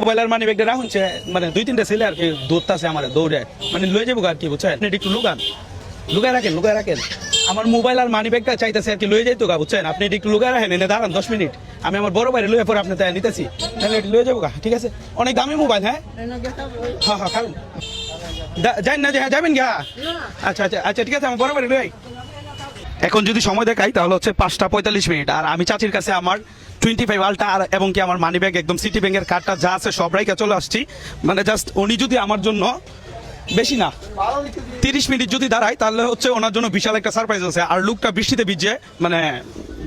মোবাইলের মানি ব্যাগটা রাখুনছে মানে দুই তিনটা ছেলে আর কি দৌড়তাছে আমার, দৌড়ে। মানে লয়ে যাব আর কি, বুঝছেন? একটু লুকান। লুকায় রাখেন লুকায় রাখেন। আমার মোবাইল আর মানি ব্যাগটা চাইতেছে আর কি, লয়ে যাইতো গা, বুঝছেন? আপনি একটু লুকায় রাখেন, এনে দাঁড়ান দশ মিনিট। আমি আমার বড় বাইরে লয়ে পরে আপনি তাই নিতেছি তাহলে এটা লয়ে যাব গা, ঠিক আছে? অনেক দামি মোবাইল হ্যাঁ? হ্যাঁ হ্যাঁ খাবেন। যাই না হ্যাঁ যাবেন গা আচ্ছা আচ্ছা আচ্ছা ঠিক আছে, আমার বড় বাইরে লয়ে এখন যদি সময় দেখাই, তাহলে হচ্ছে পাঁচটা পঁয়তাল্লিশ মিনিট। আর আমি চাচির কাছে আমার টোয়েন্টি ফাইভ আলটা আর এবং কি আমার মানি ব্যাগ একদম সিটি ব্যাংকের কার্ডটা যা আছে সব রাইকা চলে আসছি। মানে জাস্ট উনি যদি আমার জন্য বেশি না তিরিশ মিনিট যদি দাঁড়ায় তাহলে হচ্ছে ওনার জন্য বিশাল একটা সারপ্রাইজ আছে। আর লুকটা বৃষ্টিতে ভিজে মানে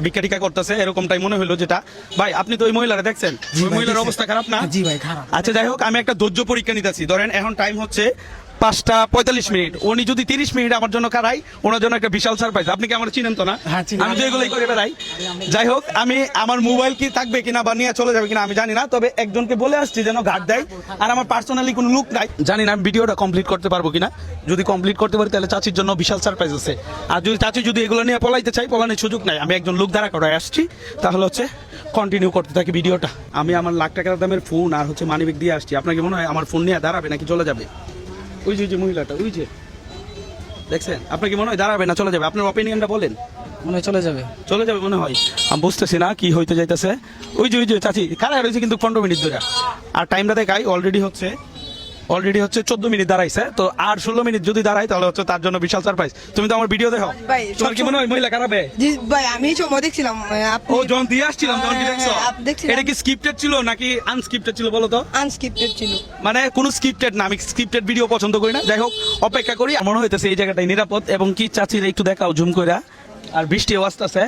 ভিক্ষা টিকা করতেছে এরকমটাই মনে হলো যেটা। ভাই আপনি তো ওই মহিলারা দেখছেন? ওই মহিলার অবস্থা খারাপ না? জি ভাই খারাপ। আচ্ছা যাই হোক আমি একটা ধৈর্য পরীক্ষা নিতেছি। ধরেন এখন টাইম হচ্ছে পাঁচটা পঁয়তাল্লিশ মিনিট। উনি যদি তিরিশ মিনিট আমার জন্য কারাই ওনার জন্য একটা বিশাল সারপ্রাইজ আপনি কি আমার চিনেন তো না? হ্যাঁ, আমি তো এগুলোই করে বেড়াই। যাই হোক আমি আমার মোবাইল কি থাকবে কিনা বা নিয়ে চলে যাবে কিনা আমি জানি না তবে একজনকে বলে আসছি যেন গার্ড দেয়। আর আমার পার্সোনালি কোনো লুক নাই। জানি না আমি ভিডিওটা কমপ্লিট করতে পারব কিনা। যদি কমপ্লিট করতে পারি তাহলে চাচির জন্য বিশাল সারপ্রাইজ আছে। আর যদি চাচি যদি এগুলো নিয়ে পলাইতে চাই পলানোর সুযোগ নাই। আমি একজন লুক দ্বারা করে আসছি। তাহলে হচ্ছে কন্টিনিউ করতে থাকি ভিডিওটা। আমি আমার লাখ টাকার দামের ফোন আর হচ্ছে মানিব্যাগ দিয়ে আসছি। আপনাকে মনে হয় আমার ফোন নিয়ে দাঁড়াবে নাকি চলে যাবে? ওই যে ওই যে মহিলাটা ওই যে। দেখছেন? আপনার কি মনে হয় দাঁড়াবে না চলে যাবে? আপনার অপিনিয়নটা বলেন। মনে হয় চলে যাবে। চলে যাবে মনে হয়? আমি বুঝতেছি না কি হইতে যাইতেছে। ওই যে ওই যে চাচি কারা রয়েছে কিন্তু পনেরো মিনিট ধরে? আর টাইমটা দেখাই অলরেডি হচ্ছে। অলরেডি হচ্ছে চোদ্দ মিনিট দাঁড়াইছে তো আর ষোলো মিনিট যদি দাঁড়াই তাহলে হচ্ছে তার জন্য বিশাল সারপ্রাইজ তুমি তো আমার ভিডিও দেখো। ভাই, তোমার কি মনে হয় মহিলা খারাপে জি ভাই আমি সময় দেখছিলাম আপনি ও যখন দিয়ে আসছিলাম তখন কি দেখছ? হ্যাঁ, দেখছিলাম। এটা কি স্ক্রিপ্টেড ছিল নাকি আনস্ক্রিপ্টেড ছিল বলো তো? আনস্ক্রিপ্টেড ছিল। মানে কোনো স্ক্রিপ্টেড না আমি স্ক্রিপ্টেড ভিডিও পছন্দ করি না। যাই হোক অপেক্ষা করি মনে হইতেছে এই জায়গাটাই নিরাপদ এবং কি চাচির একটু দেখাও জুম করে আর বৃষ্টি আসতেছে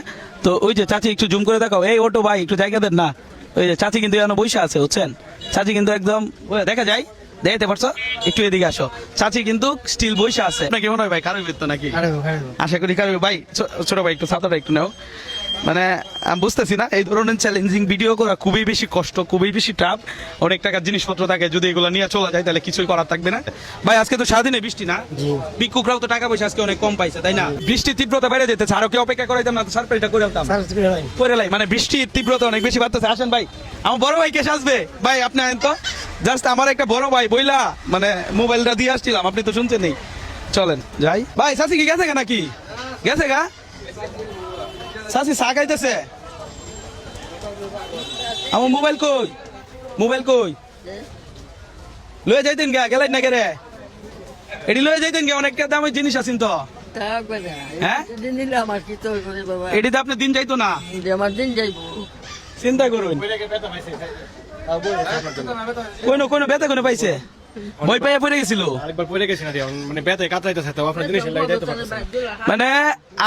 তো ওই যে চাচি একটু জুম করে দেখাও। এই অটো ভাই একটু জায়গা দেন না। ওই যে চাচি কিন্তু এখনও বসে আছে বুঝছেন? চাচি কিন্তু একদম দেখা যায়। দেখতে পারছ? একটু এদিকে আসো। চাচি কিন্তু স্টিল বসে আছে। নাকি মনে হয় ভাই? কারও বৃত্ত নাকি? আশা করি কারও। ভাই ছোট ভাই একটু ছাতাটা একটু নাও। মানে আমি বুঝতেছি না এই ধরনের চ্যালেঞ্জিং ভিডিও করা খুবই বেশি কষ্ট খুবই বেশি টাফ অনেক টাকার জিনিসপত্র থাকে যদি এগুলো নিয়ে চলে যায় তাহলে কিছুই করার থাকবে না। ভাই আজকে তো সারাদিনে বৃষ্টি না? ভিক্ষুকরাও তো টাকা পয়সা আজকে অনেক কম পাইছে তাই না? বৃষ্টির তীব্রতা বেড়ে যেতেছে আরও কি অপেক্ষা করাইতাম না করে করে লাই মানে বৃষ্টির তীব্রতা অনেক বেশি বাড়তেছে। আসেন ভাই আমার বড় ভাই কেসে আসবে ভাই আপনি আনেন তো। জাস্ট আমার একটা বড় ভাই বইলা মানে মোবাইলটা দিয়ে আসছিলাম আপনি তো শুনছেন নেই চলেন যাই। ভাই সাসি কি গেছে গা নাকি? গেছে গা? সাসি চা খাইতেছে। আমার মোবাইল কই? মোবাইল কই? লয়ে যাইতেন গা গেলাই না রে? এটি লয়ে যাইতেন গে অনেকটা দামের জিনিস আছেন তো। হ্যাঁ? এটিতে আপনি দিন যাইতো না? আমার দিন যাইবো। চিন্তা করুন। কোনো কোনো বেতা কোনো পাইছে? বই পাইয়া পড়ে গেছিল? আরেকবার পড়ে গেছি না মানে মানে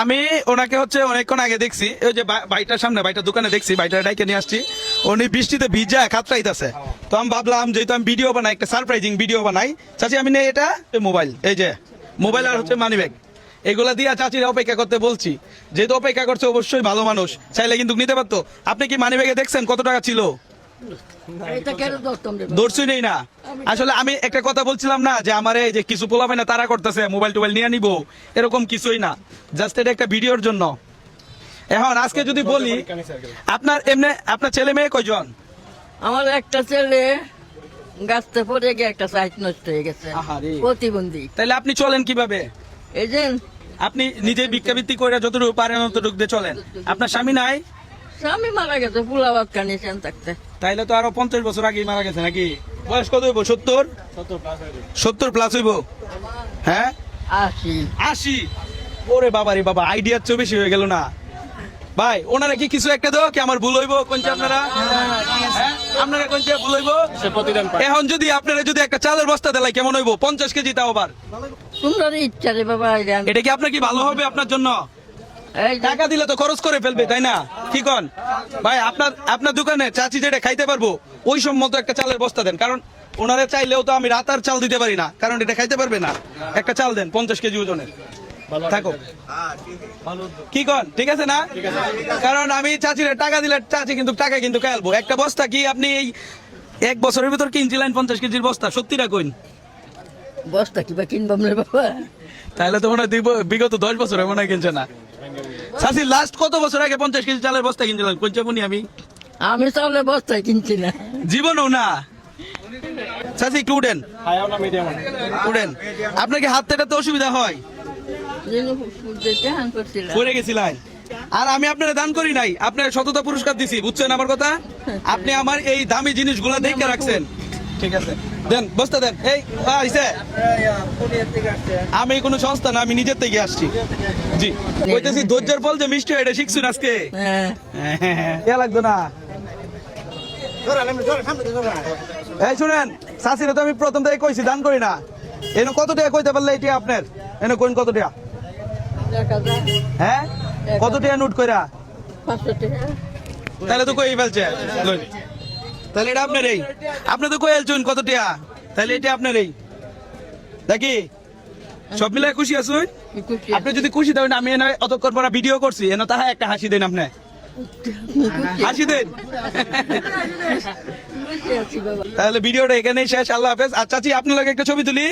আমি ওনাকে হচ্ছে অনেকক্ষণ আগে দেখছি ওই যে বাইটার সামনে বাইটার দোকানে দেখছি বাইটার ডাইকে নিয়ে আসছি। উনি বৃষ্টিতে ভিজা খাতরাইতেছে তো আমি ভাবলাম যেহেতু আমি ভিডিও বানাই একটা সারপ্রাইজিং ভিডিও বানাই চাচি আমি নেই এটা মোবাইল এই যে মোবাইল আর হচ্ছে মানি ব্যাগ এগুলা দিয়ে চাচির অপেক্ষা করতে বলছি যেহেতু অপেক্ষা করছে অবশ্যই ভালো মানুষ চাইলে কিন্তু নিতে পারতো। আপনি কি মানি ব্যাগে দেখছেন কত টাকা ছিল? এটা কেন ধরতাম রে বাবা? দর্শই নেই না। আসলে আমি একটা কথা বলছিলাম না যে আমার এই যে কিছু পোলাবে না তারা করতেছে মোবাইল টোবাইল নিয়ে নিবো এরকম কিছুই না। জাস্ট এটা একটা ভিডিওর জন্য। এখন আজকে যদি বলি আপনার এমনি আপনার ছেলে মেয়ে কয়জন? আমার একটা ছেলে গাছতে পড়ে গিয়ে একটা সাইট নষ্ট হয়ে গেছে। প্রতিবন্ধী। তাহলে আপনি চলেন কীভাবে? এই যে আপনি নিজে ভিক্ষাবৃত্তি করে যতটুকু পারেন ততটুকু দিয়ে চলেন। আপনার স্বামী নাই? স্বামী মারা গেছে ভাত কানিয়েছেন থাকতে। তাইলে তো আরও পঞ্চাশ বছর আগে মারা গেছে নাকি? বয়স কত হইব? সত্তর? সত্তর প্লাস হইব। হ্যাঁ? আশি। ওরে বাবা রে বাবা আইডিয়ার চেয়ে বেশি হয়ে গেল না। ভাই ওনারা কি কিছু একটা দাও কি আমার ভুল হইব? কোনটা আপনারা? হ্যাঁ? আপনারা কোনটা ভুল হইব? সে প্রতিদান পায়। এখন যদি আপনারা যদি একটা চালের বস্তা দেলাই কেমন হইব? পঞ্চাশ কেজি তাও আবার। তোমরা ইচ্ছা রে বাবা এটা কি আপনার কি ভালো হবে আপনার জন্য? টাকা দিলে তো খরচ করে ফেলবে তাই না? কি কন? ভাই আপনার আপনার দোকানে চাচি যেটা খাইতে পারব ওই সম্মত একটা চালের বস্তা দেন কারণ ওনারা চাইলেও তো আমি রাতার চাল দিতে পারি না কারণ এটা খাইতে পারবে না। একটা চাল দেন পঞ্চাশ কেজি ওজনের। থাকো। কি কন? ঠিক আছে না? কারণ আমি চাচিরে টাকা দিলে চাচি কিন্তু টাকা কিন্তু খেলব একটা বস্তা কি আপনি এই এক বছরের ভিতর কিনছিলেন পঞ্চাশ কেজির বস্তা? সত্যিটা কইন। বস্তা কিবা কিনবাম রে বাবা। তাহলে তো মনে হয় বিগত দশ বছরে মনে হয় কিনছে না। চাচি লাস্ট কত বছর আগে পঞ্চাশ কেজি চালের বস্তা কিনছিলাম কোনি আমি? আমি চাউলের বস্তায় কিনছি না জীবনও না। চাচি একটু উঠেন। উঠেন। আপনার কি হাত পেটাতে অসুবিধা হয়? পড়ে গেছিলেন। আর আমি আপনার দান করি নাই। আপনার সততা পুরস্কার দিছি বুঝছেন আমার কথা? আপনি আমার এই দামি জিনিসগুলো দেখে রাখছেন। ঠিক আছে। দেন বসতে দেন। এই আইসে। আমি কোনো সংস্থা না আমি নিজের থেকে আসছি। জি। কইতেছি ধৈর্যের ফল যে মিষ্টি এটা শিখছুন আজকে। হ্যাঁ। লাগতো না। এই শুনেন শাশিরে তো আমি প্রথম থেকে কইছি দান করি না। এনে কত টাকা কইতে পারলে এটি আপনার? এনে কোন কত টাকা হ্যাঁ? কত টাকা নোট কইরা? তাহলে তো কই ফেলছে। তাহলে এটা আপনার এই। আপনি তো কোয়েল চুন কত টাকা তাহলে এটা আপনার এই। দেখি সব মিলাই খুশি আছুন? আপনি যদি খুশি থাকেন আমি এনে অতক্ষণ পরে ভিডিও করছি। এনে তাহা একটা হাসি দেন আপনি। হাসি দেন। তাহলে ভিডিওটা এখানেই শেষ। আল্লাহ হাফেজ। আর চাচি আপনার লাগে একটা ছবি তুলি।